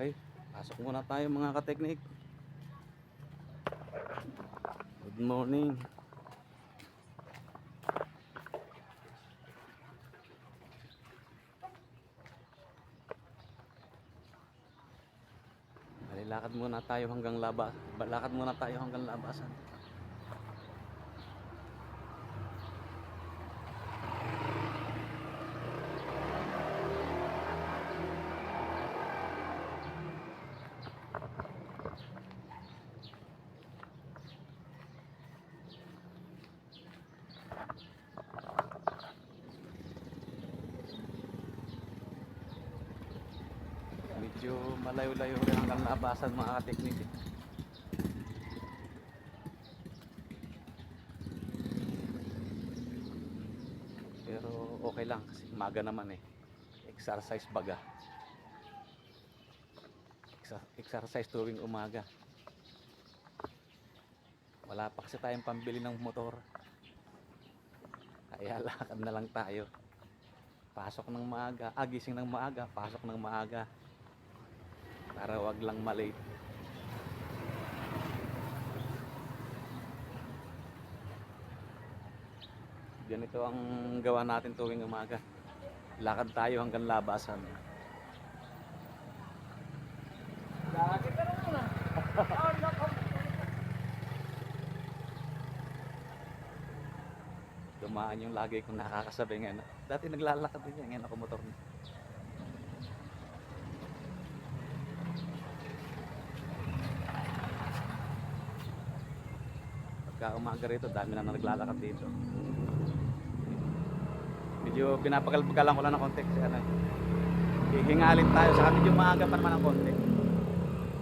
Okay, pasok muna tayo mga kateknik. Good morning. Bali, lakad muna tayo hanggang laba. ba- Lakad muna tayo hanggang labasan. Medyo malayo-layo rin hanggang labasan mga kateknik. eh. Pero okay lang kasi maga naman eh. Exercise baga. Exercise tuwing umaga. Wala pa kasi tayong pambili ng motor. Kaya lakad na lang tayo. Pasok ng maaga, ah, gising ng maaga, pasok ng maaga. Para wag lang malate. Ganito ang gawa natin tuwing umaga. Lakad tayo hanggang labasan. Lagi ka na. Dumaan yung lagi kong nakakasabi ngayon. Dati naglalakad din yan, ngayon ako motor na. Pagka umaga rito, dami na naglalakad dito. Medyo pinapagal-pagalan ko lang ng konti kasi ano, hihingalin tayo. Saka medyo maaga pa naman ng konti.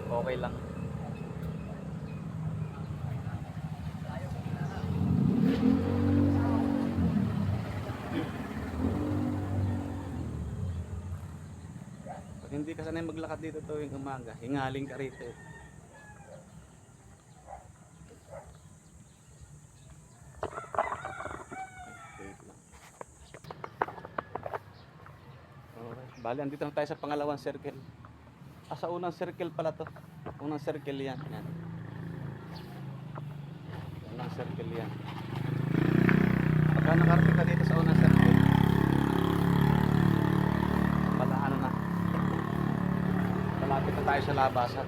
Okay lang. Pag hindi ka sanay maglakad dito tuwing umaga, hingaling ka rito. eh. Bali, andito na tayo sa pangalawang circle. Ah, sa unang circle pala to. Unang circle yan. yan. Unang circle yan. Pagka nakarating ka dito sa unang circle, pala ano na, malapit na tayo sa labasan.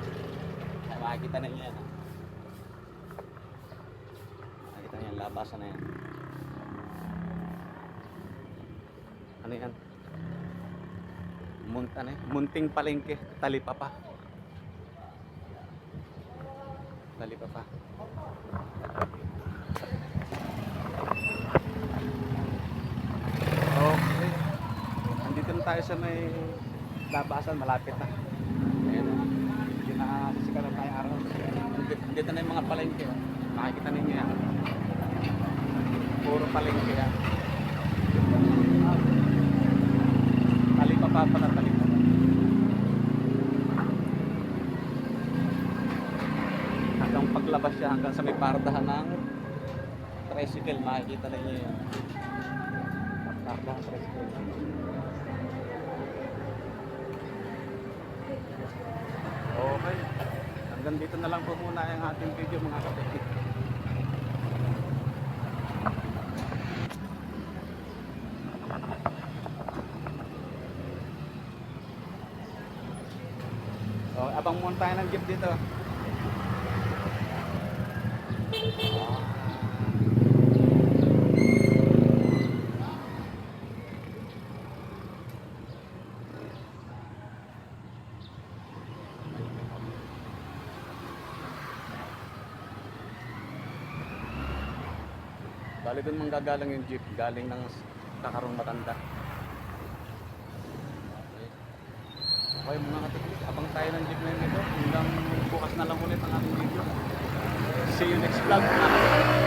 Makikita na yan. ah. Makikita niyo yan, labasan na yan. Ano yan? Munt, ano, munting palengke, talipapa. Talipapa. Okay. Andito na tayo sa may labasan, malapit na. Ayan. Hindi na sisikal na tayo araw. Andito, na yung mga palengke. oh. Makikita ninyo yan. Puro palengke yan. Talipapa pala, talipapa. Hanggang paglabas siya, hanggang sa may pardahan ng tricycle, makikita ninyo yan. Pardahan ng tricycle. Okay. Hanggang dito na lang po muna ang ating video mga kapatid. So, abang muna tayo ng jeep dito. Bali doon manggagalang yung jeep, galing ng kakarong matanda. Okay. Okay mga katiklik, abang tayo ng jeep na yun ito. Hanggang bukas na lang ulit. See you next vlog.